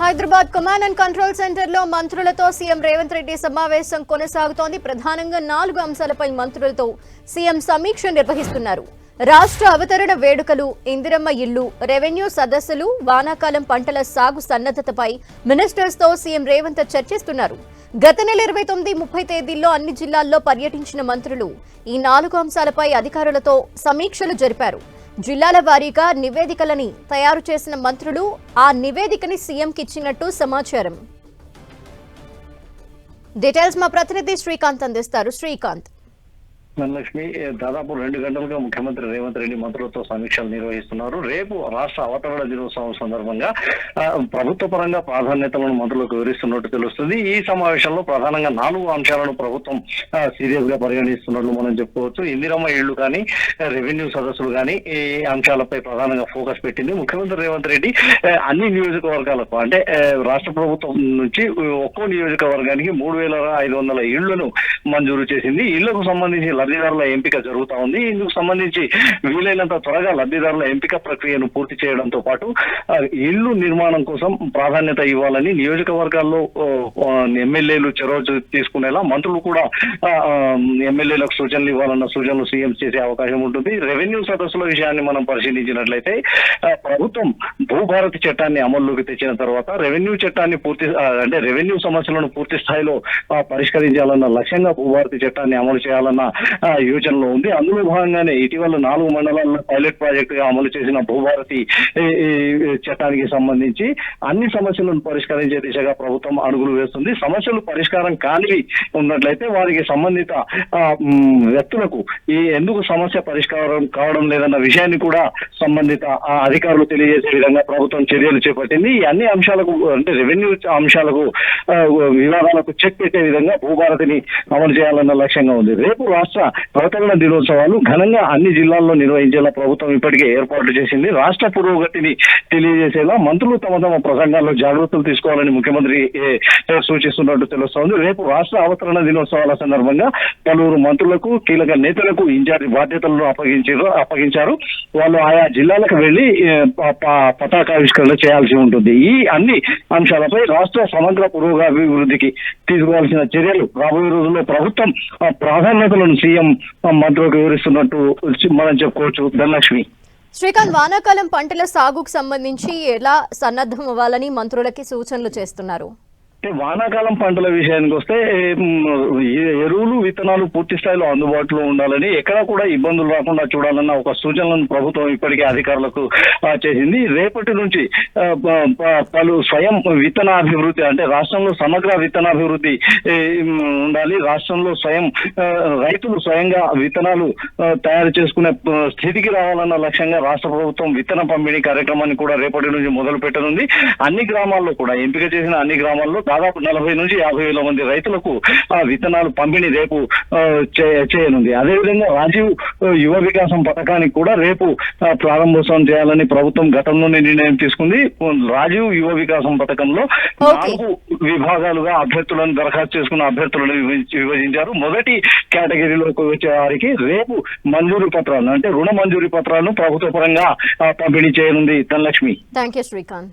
Hyderabad command and control సెంటర్లో మంత్రులతో CM Revanth Reddy సమావేశం కొనసాగుతోంది. ప్రధానంగా నాలుగు అంశాలపై మంత్రులతో సీఎం సమీక్ష నిర్వహిస్తున్నారు. రాష్ట్ర అవతరణ వేడుకలు ఇందిరమ్మ ఇల్లు రెవెన్యూ సదస్సులు వానాకాలం పంటల సాగు సన్నద్ధతపై మినిస్టర్స్తో సీఎం రేవంత్ చర్చిస్తున్నారు. గత నెల ఇరవై తొమ్మిది ముప్పై తేదీల్లో అన్ని జిల్లాల్లో పర్యటించిన మంత్రులు ఈ నాలుగు అంశాలపై అధికారులతో సమీక్షలు జరిపారు. జిల్లాల వారీగా నివేదికలని తయారు చేసిన మంత్రులు ఆ నివేదికని సీఎంకి ఇచ్చినట్టు సమాచారం. డీటెయిల్స్ మా ప్రతినిధి శ్రీకాంత్ అందిస్తారు. శ్రీకాంత్. ధనలక్ష్మి దాదాపు రెండు గంటలుగా ముఖ్యమంత్రి రేవంత్ రెడ్డి మంత్రులతో సమీక్షలు నిర్వహిస్తున్నారు. రేపు రాష్ట్ర అవతరణ దినోత్సవం సందర్భంగా ప్రభుత్వ పరంగా ప్రాధాన్యతలను మంత్రులకు వివరిస్తున్నట్టు తెలుస్తుంది. ఈ సమావేశంలో ప్రధానంగా నాలుగు అంశాలను ప్రభుత్వం సీరియస్గా పరిగణిస్తున్నట్లు మనం చెప్పుకోవచ్చు. ఇందిరమ్మ ఇళ్ళు కానీ రెవెన్యూ సదస్సులు కానీ ఈ అంశాలపై ప్రధానంగా ఫోకస్ పెట్టింది. ముఖ్యమంత్రి రేవంత్ రెడ్డి అన్ని నియోజకవర్గాలకు అంటే రాష్ట్ర ప్రభుత్వం నుంచి ఒక్కో నియోజకవర్గానికి మూడు వేల ఐదు వందల ఇళ్ళను మంజూరు చేసింది. ఇళ్ళకు సంబంధించి లబ్ధిదారుల ఎంపిక జరుగుతా ఉంది. ఇందుకు సంబంధించి వీలైనంత త్వరగా లబ్ధిదారుల ఎంపిక ప్రక్రియను పూర్తి చేయడంతో పాటు ఇల్లు ఇళ్ళు నిర్మాణం కోసం ప్రాధాన్యత ఇవ్వాలని నియోజకవర్గాల్లో ఎమ్మెల్యేలు చొరవ తీసుకునేలా మంత్రులు కూడా ఎమ్మెల్యేలకు సూచనలు ఇవ్వాలన్న సూచనలు సీఎం చేసే అవకాశం ఉంటుంది. రెవెన్యూ సదస్సుల విషయాన్ని మనం పరిశీలించినట్లయితే ప్రభుత్వం భూభారతి చట్టాన్ని అమల్లోకి తెచ్చిన తర్వాత రెవెన్యూ చట్టాన్ని పూర్తి అంటే రెవెన్యూ సమస్యలను పూర్తి స్థాయిలో పరిష్కరించాలన్న లక్ష్యంగా భూభారతి చట్టాన్ని అమలు చేయాలన్న యోచనలో ఉంది. అందులో భాగంగానే ఇటీవల నాలుగు మండలాల్లో పైలట్ ప్రాజెక్ట్గా అమలు చేసిన భూభారతి చట్టానికి సంబంధించి అన్ని సమస్యలను పరిష్కరించే దిశగా ప్రభుత్వం అడుగులు వేస్తుంది. సమస్యలు పరిష్కారం కానివి ఉన్నట్లయితే వారికి సంబంధిత వ్యక్తులకు ఈ ఎందుకు సమస్య పరిష్కారం కావడం లేదన్న విషయాన్ని కూడా సంబంధిత ఆ, అధికారులు తెలియజేసే విధంగా ప్రభుత్వం చర్యలు చేపట్టింది. ఈ అన్ని అంశాలకు అంటే రెవెన్యూ అంశాలకు వివాదాలకు చెక్ పెట్టే విధంగా భూభారతిని అమలు చేయాలన్న లక్ష్యంగా ఉంది. రేపు రాష్ట్ర అవతరణ దినోత్సవాలు ఘనంగా అన్ని జిల్లాల్లో నిర్వహించేలా ప్రభుత్వం ఇప్పటికే ఏర్పాట్లు చేసింది. రాష్ట్ర పురోగతిని తెలియజేసేలా మంత్రులు తమ తమ ప్రసంగాల్లో జాగ్రత్తలు తీసుకోవాలని ముఖ్యమంత్రి సూచిస్తున్నట్టు తెలుస్తోంది. రేపు రాష్ట్ర అవతరణ దినోత్సవాల సందర్భంగా పలువురు మంత్రులకు కీలక నేతలకు ఇన్ఛార్జి బాధ్యతలను అప్పగించారు అప్పగించారు. వాళ్ళు ఆయా జిల్లాలకు వెళ్ళి ప- ప- పతాకావిష్కరణ చేయాల్సి ఉంటుంది. ఈ అన్ని అంశాలపై రాష్ట్ర సమగ్ర పురోగభివృద్ధికి తీసుకోవాల్సిన చర్యలు రాబోయే రోజుల్లో ప్రభుత్వం ప్రాధాన్యతలను సీఎం మంత్రులకు వివరిస్తున్నట్టు మనం చెప్పుకోవచ్చు. ధనలక్ష్మి. శ్రీకాంత్ వానాకాలం పంటల సాగుకు సంబంధించి ఎలా సన్నద్ధం అవ్వాలని మంత్రులకి సూచనలు చేస్తున్నారు? వానాకాలం పంటల విషయానికి వస్తే ఎరువులు విత్తనాలు పూర్తి స్థాయిలో అందుబాటులో ఉండాలని ఎక్కడా కూడా ఇబ్బందులు రాకుండా చూడాలన్న ఒక సూచనలను ప్రభుత్వం ఇప్పటికే అధికారులకు చేసింది. రేపటి నుంచి పలు స్వయం విత్తనాభివృద్ధి అంటే రాష్ట్రంలో సమగ్ర విత్తనాభివృద్ధి ఉండాలి. రాష్ట్రంలో స్వయం రైతులు స్వయంగా విత్తనాలు తయారు చేసుకునే స్థితికి రావాలన్న లక్ష్యంగా రాష్ట్ర ప్రభుత్వం విత్తన పంపిణీ కార్యక్రమాన్ని కూడా రేపటి నుంచి మొదలు పెట్టనుంది. అన్ని గ్రామాల్లో కూడా ఎంపిక చేసిన అన్ని గ్రామాల్లో దాదాపు నలభై నుంచి యాభై వేల మంది రైతులకు విత్తనాలు పంపిణీ రేపు చే- చేయనుంది. అదేవిధంగా రాజీవ్ యువ వికాసం పథకానికి కూడా రేపు ప్రారంభోత్సవం చేయాలని ప్రభుత్వం గతంలోనే నిర్ణయం తీసుకుంది. రాజీవ్ యువ వికాసం పథకంలో. నాలుగు విభాగాలుగా అభ్యర్థులను దరఖాస్తు చేసుకున్న అభ్యర్థులను విభజించి- విభజించారు. మొదటి కేటగిరీలోకి వచ్చే వారికి రేపు మంజూరు పత్రాలను అంటే రుణ మంజూరీ పత్రాలను ప్రభుత్వ పరంగా పంపిణీ చేయనుంది ధనలక్ష్మి. Thank you Srikanth